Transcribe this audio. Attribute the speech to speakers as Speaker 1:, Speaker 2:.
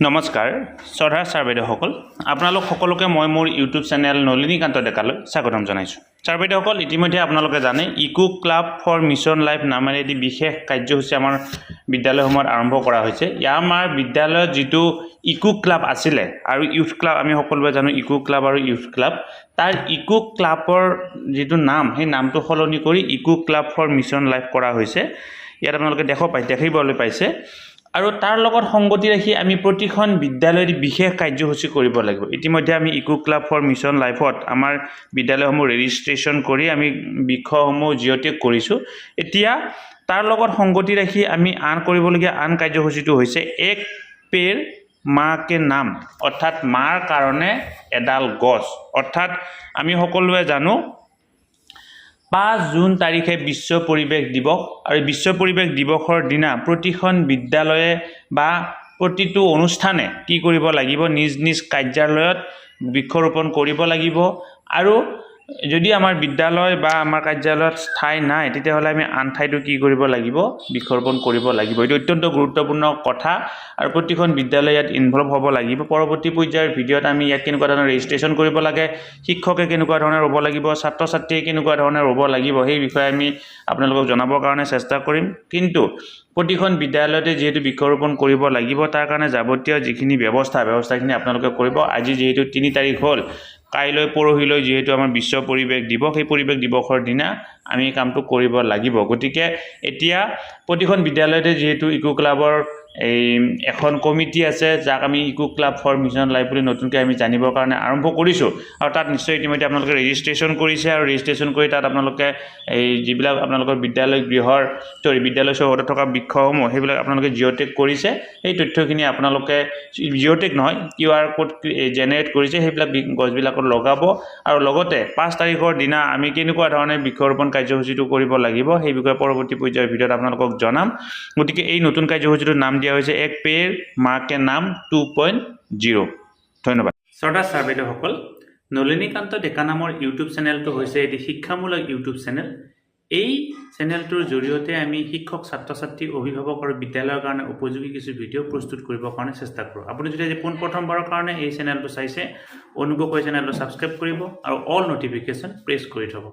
Speaker 1: নমস্কাৰ, শ্ৰদ্ধা ছাৰ বাইদেউসকল আপোনালোক সকলোকে মই মোৰ ইউটিউব চেনেল নলিনীকান্ত ডেকালৈ স্বাগতম জনাইছোঁ। ছাৰ বাইদেউসকল ইতিমধ্যে আপোনালোকে জানে, eco club for mission life নামেৰে এটি বিশেষ কাৰ্যসূচী আমাৰ বিদ্যালয়সমূহত আৰম্ভ কৰা হৈছে। ইয়াৰ আমাৰ বিদ্যালয়ত যিটো ইকো ক্লাব আছিলে আৰু ইউথ ক্লাব, আমি সকলোৱে জানো ইকো ক্লাব আৰু ইউথ ক্লাব, তাৰ ইকো ক্লাবৰ যিটো নাম, সেই নামটো সলনি কৰি eco club for mission life কৰা হৈছে। ইয়াত আপোনালোকে দেখ পাই, দেখিবলৈ পাইছে। আৰু তাৰ লগত সংগতি ৰাখি আমি প্ৰতিখন বিদ্যালয়ত বিশেষ কাৰ্যসূচী কৰিব লাগিব। ইতিমধ্যে আমি ইকো ক্লাব ফৰ মিছন লাইফত আমাৰ বিদ্যালয়সমূহ ৰেজিষ্ট্ৰেশ্যন কৰি আমি বিষয়সমূহ জিঅ'টেক কৰিছোঁ। এতিয়া তাৰ লগত সংগতি ৰাখি আমি আন কৰিবলগীয়া আন কাৰ্যসূচীটো হৈছে এক পেৰ মাকে নাম অৰ্থাৎ মাৰ কাৰণে এডাল গছ। অৰ্থাৎ আমি সকলোৱে জানো পাঁচ জুন তাৰিখে বিশ্ব পৰিৱেশ দিৱস আৰু বিশ্ব পৰিৱেশ দিৱসৰ দিনা প্ৰতিখন বিদ্যালয়ে বা প্ৰতিটো অনুষ্ঠানে কি কৰিব লাগিব, নিজ নিজ কাৰ্যালয়ত বৃক্ষৰোপণ কৰিব লাগিব আৰু যদি আমাৰ বিদ্যালয় বা আমাৰ কাৰ্যালয়ত ঠাই নাই তেতিয়াহ'লে আমি আন ঠাইতো কি কৰিব লাগিব? বৃক্ষৰোপণ কৰিব লাগিব। এইটো অত্যন্ত গুৰুত্বপূৰ্ণ কথা আৰু প্ৰতিখন বিদ্যালয় ইয়াত ইনভলভ হ'ব লাগিব। পৰৱৰ্তী পৰ্যায়ৰ ভিডিঅ'ত আমি ইয়াত কেনেকুৱা ধৰণৰ ৰেজিষ্ট্ৰেশ্যন কৰিব লাগে শিক্ষকে কেনেকুৱা ধৰণে ৰ'ব লাগিব ছাত্ৰ ছাত্ৰীয়ে কেনেকুৱা ধৰণে ৰ'ব লাগিব সেই বিষয়ে আমি আপোনালোকক জনাবৰ কাৰণে চেষ্টা কৰিম। কিন্তু প্ৰতিখন বিদ্যালয়তে যিহেতু বৃক্ষৰোপণ কৰিব লাগিব তাৰ কাৰণে যাৱতীয় যিখিনি ব্যৱস্থা ব্যৱস্থাখিনি আপোনালোকে কৰিব। আজি যিহেতু তিনি তাৰিখ হ'ল কাইলৈ পৰহিলৈ যিহেতু আমাৰ বিশ্ব পৰিৱেশ দিৱস সেই পৰিৱেশ দিৱসৰ দিনা আমি কামটো কৰিব লাগিব। গতিকে এতিয়া প্ৰতিখন বিদ্যালয়তে যিহেতু ইকো ক্লাবৰ এই এখন কমিটি আছে, যাক আমি eco club for mission life বুলি নতুনকৈ আমি জানিবৰ কাৰণে আৰম্ভ কৰিছোঁ। আৰু তাত নিশ্চয় ইতিমধ্যে আপোনালোকে ৰেজিষ্ট্ৰেশ্যন কৰিছে আৰু ৰেজিষ্ট্ৰেশ্যন কৰি তাত আপোনালোকে এই যিবিলাক আপোনালোকৰ বিদ্যালয় গৃহৰ চৰি বিদ্যালয় চৌহদত থকা বৃক্ষসমূহ, সেইবিলাক আপোনালোকে জিঅ'টেক কৰিছে। সেই তথ্যখিনি আপোনালোকে জিঅ'টেক নহয় কিউ আৰ ক'ড জেনেৰেট কৰিছে। সেইবিলাক গছবিলাকত লগাব। আৰু লগতে পাঁচ তাৰিখৰ দিনা আমি কেনেকুৱা ধৰণে বৃক্ষৰোপণ কাৰ্যসূচীটো কৰিব লাগিব। সেই বিষয়ে পৰৱৰ্তী পৰ্যায়ৰ ভিডিঅ'ত আপোনালোকক জনাম। গতিকে এই নতুন কাৰ্যসূচীটোৰ নাম দিয়া হৈছে এক পেৰ মাকে নাম টু পইণ্ট জিৰ' ধন্যবাদ। শ্ৰদ্ধা ছাৰ বাইদেউসকল, নলিনীকান্ত ডেকা নামৰ ইউটিউব চেনেলটো হৈছে এটি শিক্ষামূলক ইউটিউব চেনেল। এই চেনেলটোৰ জৰিয়তে আমি শিক্ষক ছাত্ৰ ছাত্ৰী অভিভাৱক আৰু বিদ্যালয়ৰ কাৰণে উপযোগী কিছু ভিডিঅ' প্ৰস্তুত কৰিবৰ কাৰণে চেষ্টা কৰোঁ। আপুনি যদি আজি পোনপ্ৰথমবাৰৰ কাৰণে এই চেনেলটো চাইছে, অনুগ্ৰহ কৰি চেনেলটো ছাবস্ক্ৰাইব কৰিব আৰু অল নটিফিকেশ্যন প্ৰেছ কৰি থ'ব।